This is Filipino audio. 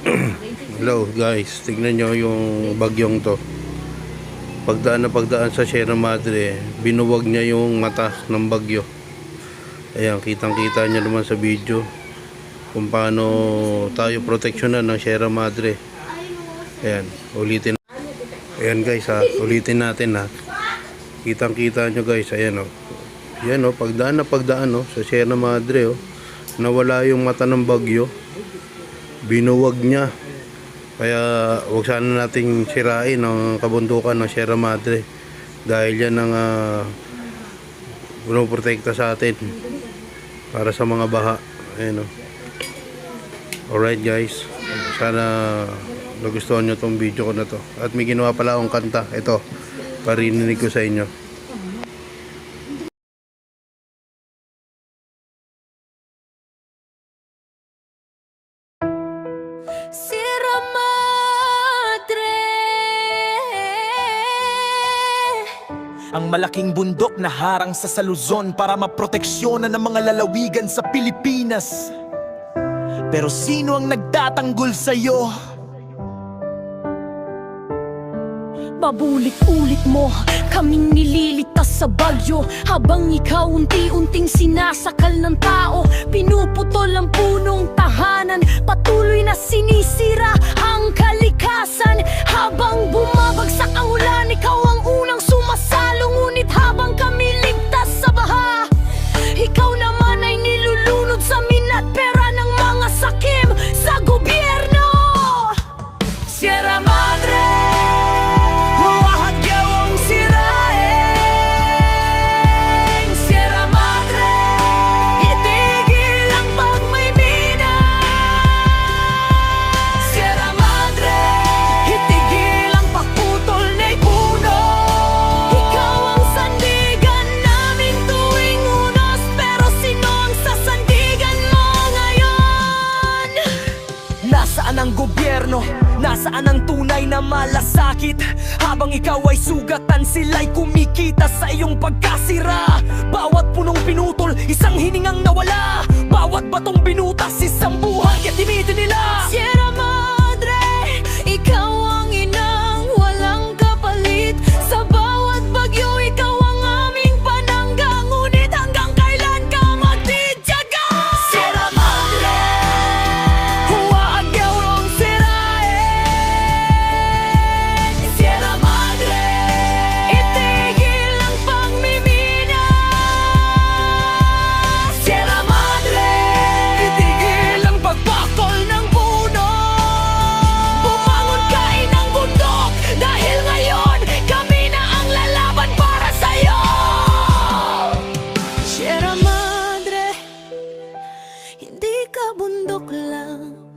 Hello guys, tignan nyo yung bagyong to. Pagdaan na pagdaan sa Sierra Madre, binuwag niya yung mata ng bagyo. Ayan, kitang kita nyo naman sa video kung paano tayo proteksyonan ng Sierra Madre. Ayan, ulitin. Ayan guys ha, ulitin natin ha. Kitang kita nyo guys, ayan o. Yan o, pagdaan na pagdaan o, sa Sierra Madre o. Nawala yung mata ng bagyo. Binuwag niya. Kaya wag sana nating sirain ang kabundukan ng Sierra Madre. Dahil yan ang uh, protekta sa atin para sa mga baha. Ayan o. Alright guys, sana nagustuhan nyo tong video ko na to. At may ginawa pala akong kanta. Ito, parinig ko sa inyo. Ang malaking bundok na harang sa Saluzon para maproteksyonan ng mga lalawigan sa Pilipinas. Pero sino ang nagtatanggol sa'yo? Babulit-ulit mo Kaming nililigtas sa bagyo Habang ikaw unti-unting sinasakal ng tao Pinuputol ang punong gobyerno? Nasaan ang tunay na malasakit? Habang ikaw ay sugatan, sila'y kumikita sa iyong pagkasira Bawat punong pinutol, isang hiningang nawala Bawat batong binutas, isang buhay timitin nila ka lang.